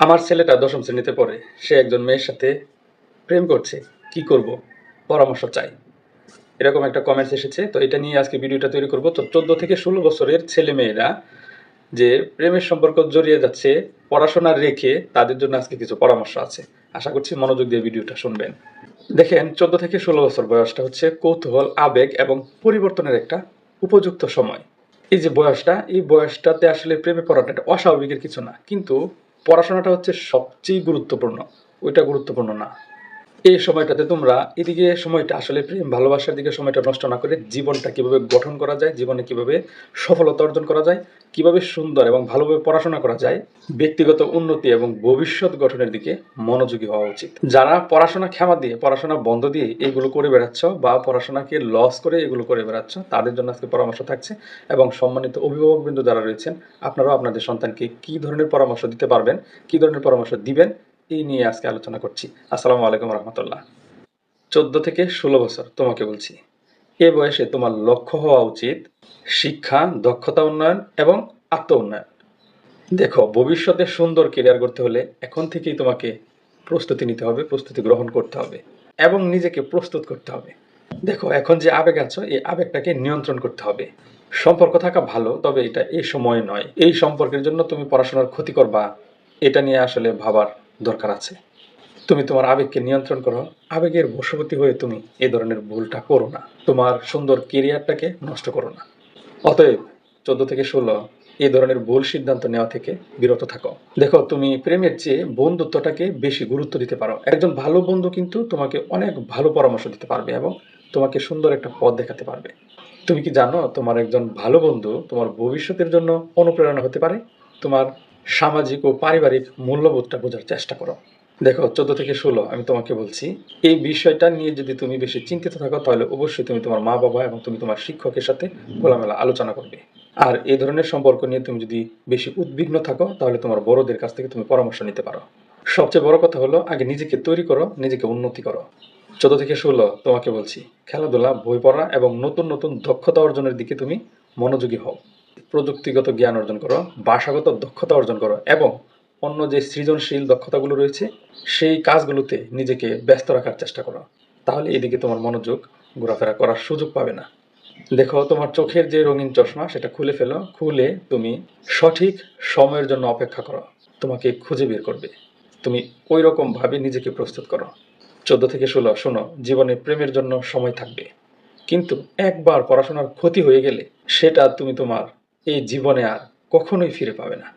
আমার ছেলেটা দশম শ্রেণীতে পড়ে। সে একজন মেয়ের সাথে প্রেম করছে। কি করব? পরামর্শ চাই। এরকম একটা কমেন্টস এসেছে। তো এটা নিয়ে আজকে ভিডিওটা তৈরি করব। তো চোদ্দ থেকে ষোলো বছরের ছেলে মেয়েরা যে প্রেমের সম্পর্ক জড়িয়ে যাচ্ছে, পড়াশোনা রেখে তাদের জন্য আজকে কিছু পরামর্শ আছে। আশা করছি মনোযোগ দিয়ে ভিডিওটা শুনবেন। দেখেন, চোদ্দ থেকে ষোলো বছর বয়সটা হচ্ছে কৌতূহল, আবেগ এবং পরিবর্তনের একটা উপযুক্ত সময়। এই যে বয়সটা, এই বয়সটাতে আসলে প্রেমে পড়াটা অস্বাভাবিকের কিছু না। কিন্তু পড়াশোনাটা হচ্ছে সবচেয়ে গুরুত্বপূর্ণ। ওইটা গুরুত্বপূর্ণ না। এই সময়টাতে তোমরা এদিকে সময়টা আসলে প্রেম, ভালোবাসার দিকে সময়টা নষ্ট না করে জীবনটা কীভাবে গঠন করা যায়, জীবনে কীভাবে সফলতা অর্জন করা যায়, কীভাবে সুন্দর এবং ভালোভাবে পড়াশোনা করা যায়, ব্যক্তিগত উন্নতি এবং ভবিষ্যৎ গঠনের দিকে মনোযোগী হওয়া উচিত। যারা পড়াশোনা ক্ষমা দিয়ে, পড়াশোনা বন্ধ দিয়ে এগুলো করে বেড়াচ্ছ বা পড়াশোনাকে লস করে এগুলো করে বেড়াচ্ছ, তাদের জন্য আজকে পরামর্শ থাকছে এবং সম্মানিত অভিভাবকবৃন্দ যারা রয়েছেন, আপনারাও আপনাদের সন্তানকে কি ধরনের পরামর্শ দিতে পারবেন, কি ধরনের পরামর্শ দিবেন এই নিয়ে আজকে আলোচনা করছি। আসসালামু আলাইকুম রহমতুল্লাহ। চোদ্দ থেকে ষোলো বছর, তোমাকে বলছি। এ বয়সে তোমার লক্ষ্য হওয়া উচিত শিক্ষা, দক্ষতা উন্নয়ন এবং আত্ম উন্নয়ন। দেখো, ভবিষ্যতে সুন্দর কেরিয়ার করতে হলে এখন থেকেই তোমাকে প্রস্তুতি নিতে হবে, প্রস্তুতি গ্রহণ করতে হবে এবং নিজেকে প্রস্তুত করতে হবে। দেখো, এখন যে আবেগ আছো, এই আবেগটাকে নিয়ন্ত্রণ করতে হবে। সম্পর্ক থাকা ভালো, তবে এটা এই সময় নয়। এই সম্পর্কের জন্য তুমি পড়াশোনার ক্ষতি করবা, এটা নিয়ে আসলে ভাবার দরকার আছে। তুমি তোমার আবেগকে নিয়ন্ত্রণ করো। আবেগের বশবর্তী হয়ে তুমি এই ধরনের ভুলটা করো না। তোমার সুন্দর কেরিয়ারটাকে নষ্ট করো না। অতএব চোদ্দ থেকে ষোলো এই ধরনের ভুল সিদ্ধান্ত নেওয়া থেকে বিরত থাকো। দেখো, তুমি প্রেমের চেয়ে বন্ধুত্বটাকে বেশি গুরুত্ব দিতে পারো। একজন ভালো বন্ধু কিন্তু তোমাকে অনেক ভালো পরামর্শ দিতে পারবে এবং তোমাকে সুন্দর একটা পথ দেখাতে পারবে। তুমি কি জানো, তোমার একজন ভালো বন্ধু তোমার ভবিষ্যতের জন্য অনুপ্রেরণা হতে পারে? তোমার সামাজিক ও পারিবারিক মূল্যবোধটা বোঝার চেষ্টা করো। দেখো, চোদ্দ থেকে ষোলো, আমি তোমাকে বলছি, এই বিষয়টা নিয়ে যদি তুমি বেশি চিন্তিত থাকো, তাহলে অবশ্যই তুমি তোমার মা বাবা এবং তুমি তোমার শিক্ষকের সাথে খোলামেলা আলোচনা করবে। আর এই ধরনের সম্পর্ক নিয়ে তুমি যদি বেশি উদ্বিগ্ন থাকো, তাহলে তোমার বড়দের কাছ থেকে তুমি পরামর্শ নিতে পারো। সবচেয়ে বড় কথা হলো, আগে নিজেকে তৈরি করো, নিজেকে উন্নতি করো। চোদ্দ থেকে ষোলো, তোমাকে বলছি, খেলাধুলা, বই পড়া এবং নতুন নতুন দক্ষতা অর্জনের দিকে তুমি মনোযোগী হও। প্রযুক্তিগত জ্ঞান অর্জন করো, ভাষাগত দক্ষতা অর্জন করো এবং অন্য যে সৃজনশীল দক্ষতাগুলো রয়েছে, সেই কাজগুলোতে নিজেকে ব্যস্ত রাখার চেষ্টা করো। তাহলে এদিকে তোমার মনোযোগ ঘোরাফেরা করার সুযোগ পাবে না। দেখো, তোমার চোখের যে রঙিন চশমা, সেটা খুলে ফেলো। খুলে তুমি সঠিক সময়ের জন্য অপেক্ষা করো। তোমাকে খুঁজে বের করবে। তুমি ওই রকম ভাবে নিজেকে প্রস্তুত করো। চোদ্দ থেকে ষোলো, শোনো, জীবনে প্রেমের জন্য সময় থাকবে। কিন্তু একবার পড়াশোনার ক্ষতি হয়ে গেলে সেটা তুমি তোমার এই জীবনে আর কখনোই ফিরে পাবে না।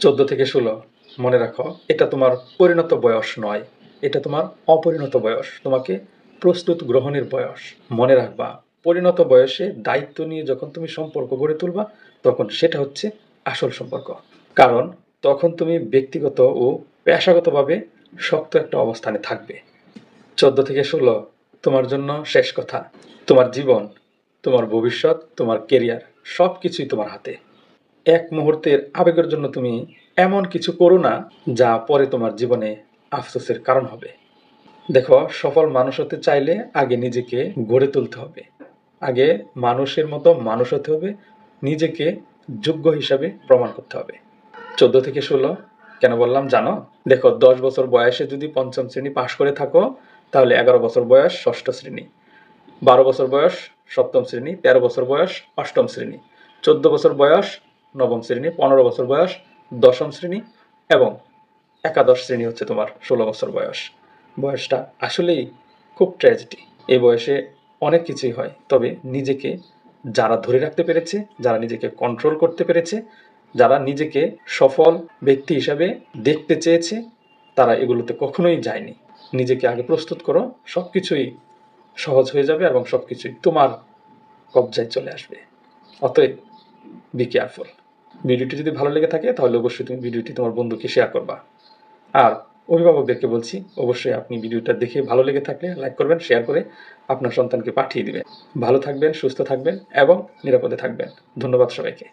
চোদ্দ থেকে ষোলো, মনে রাখো, এটা তোমার পরিণত বয়স নয়, এটা তোমার অপরিণত বয়স, তোমাকে প্রস্তুত গ্রহণের বয়স। মনে রাখবা, পরিণত বয়সে দায়িত্ব নিয়ে যখন তুমি সম্পর্ক গড়ে তুলবা, তখন সেটা হচ্ছে আসল সম্পর্ক। কারণ তখন তুমি ব্যক্তিগত ও পেশাগতভাবে শক্ত একটা অবস্থানে থাকবে। চোদ্দ থেকে ষোলো, তোমার জন্য শেষ কথা, তোমার জীবন, তোমার ভবিষ্যৎ, তোমার কেরিয়ার সব কিছুই তোমার হাতে। এক মুহূর্তের আবেগের জন্য তুমি এমন কিছু করো না, যা পরে তোমার জীবনে আফসোসের কারণ হবে। দেখো, সফল মানুষ হতে চাইলে আগে নিজেকে গড়ে তুলতে হবে। আগে মানুষের মতো মানুষ হতে হবে, নিজেকে যোগ্য হিসাবে প্রমাণ করতে হবে। চোদ্দ থেকে ষোলো, কেন বললাম জানো? দেখো, দশ বছর বয়সে যদি পঞ্চম শ্রেণি পাশ করে থাকো, তাহলে এগারো বছর বয়স ষষ্ঠ শ্রেণি। বারো বছর বয়স সপ্তম শ্রেণি, তেরো বছর বয়স, অষ্টম শ্রেণি। চোদ্দ বছর বয়স, নবম শ্রেণি, পনেরো বছর বয়স, দশম শ্রেণি এবং একাদশ শ্রেণি হচ্ছে তোমার ষোলো বছর বয়স। বয়সটা আসলেই খুব ট্র্যাজেডি এই বয়সে অনেক কিছুই হয়, তবে নিজেকে যারা ধরে রাখতে পেরেছে, যারা নিজেকে কন্ট্রোল করতে পেরেছে, যারা নিজেকে সফল ব্যক্তি হিসাবে দেখতে চেয়েছে, তারা এগুলোতে কখনোই যায়নি। নিজেকে আগে প্রস্তুত করো সব কিছুই সহজ হয়ে যাবে এবং সব কিছুই তোমার কবজায় চলে আসবে। অতএব বি কেয়ারফুল ভিডিওটি যদি ভালো লেগে থাকে, তাহলে অবশ্যই তুমি ভিডিওটি তোমার বন্ধুকে শেয়ার করবা। আর অভিভাবকদেরকে বলছি, অবশ্যই আপনি ভিডিওটা দেখে ভালো লেগে থাকলে লাইক করবেন শেয়ার করে আপনার সন্তানকে পাঠিয়ে দিবেন। ভালো থাকবেন, সুস্থ থাকবেন এবং নিরাপদে থাকবেন। ধন্যবাদ সবাইকে।